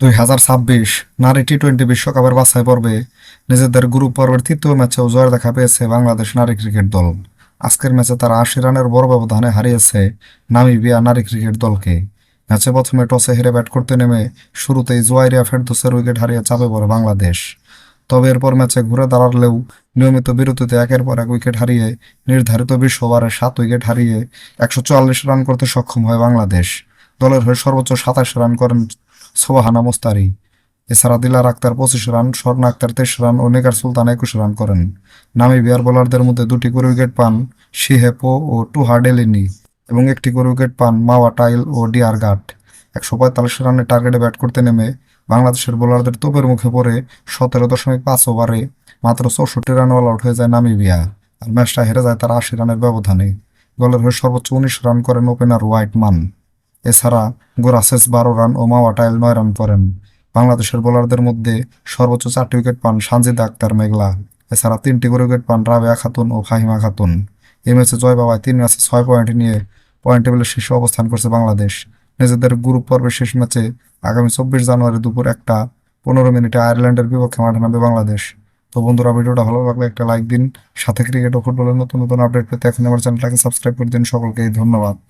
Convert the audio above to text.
দুই হাজার ছাব্বিশ নারী টি টোয়েন্টি বিশ্বকাপের বাছাই পর্বে নিজেদের গ্রুপ পর্বের তৃতীয় ম্যাচেও জয়ের দেখা পেয়েছে বাংলাদেশ নারী ক্রিকেট দল। আজকের ম্যাচে তারা আশি রানের বড় ব্যবধানে হারিয়েছে নামিবিয়া নারী ক্রিকেট দলকে। ম্যাচে প্রথমে টসে হেরে ব্যাট করতে নেমে শুরুতেই জোয়াইরিয়া ফেরদোসের উইকেট হারিয়ে চাপে পড়ে বাংলাদেশ। তবে এরপর ম্যাচে ঘুরে দাঁড়ালেও নিয়মিত বিরতিতে একের পর এক উইকেট হারিয়ে নির্ধারিত বিশ ওভারে সাত উইকেট হারিয়ে একশো চুয়াল্লিশ রান করতে সক্ষম হয় বাংলাদেশ। দলের হয়ে সর্বোচ্চ সাতাশ রান করেন সোবাহানা মোস্তারি। এছাড়া দিলার আক্তার পঁচিশ রান, স্বর্ণ আক্তার তেইশ রান ও নেগার সুলতান একুশ রান করেন। নামিবিয়ার বোলারদের মধ্যে দুটি করে উইকেট পান শিহেপো ও টুহা ডেলিনি এবং একটি করে উইকেট পান মাওয়া টাইল ও ডিয়ার গাট একশো পঁয়তাল্লিশ রানের টার্গেটে ব্যাট করতে নেমে বাংলাদেশের বোলারদের তোপের মুখে পড়ে সতেরো দশমিক পাঁচ ওভারে মাত্র চৌষট্টি রান অল আউট হয়ে যায় নামিবিয়া। আর ম্যাচটা হেরে যায় তার আশি রানের ব্যবধানে। দলের হয়ে সর্বোচ্চ উনিশ রান করেন ওপেনার হোয়াইটমান। এছাড়া গোরাসেস বারো রান ও মাওয়া টাইল নয় রান করেন। বাংলাদেশের বোলারদের মধ্যে সর্বোচ্চ চারটি উইকেট পান সানজিদা আক্তার মেঘলা। এছাড়া তিনটি করে উইকেট পান রাবেয়া খাতুন ও ফাহিমা খাতুন। এই ম্যাচে জয় বাবায় তিন ম্যাচে ছয় পয়েন্ট নিয়ে পয়েন্ট টেবিলের শীর্ষে অবস্থান করছে বাংলাদেশ। নিজেদের গ্রুপ পর্বের শেষ ম্যাচে আগামী চব্বিশ জানুয়ারি দুপুর একটা পনেরো মিনিটে আয়ারল্যান্ডের বিপক্ষে মাঠে নামবে বাংলাদেশ। তো বন্ধুরা, ভিডিওটা ভালো লাগলে একটা লাইক দিন। সাথে ক্রিকেট ও ফুটবলের নতুন নতুন আপডেট পেতে এখন আমার চ্যানেলটাকে সাবস্ক্রাইব করে দিন। সকলকে ধন্যবাদ।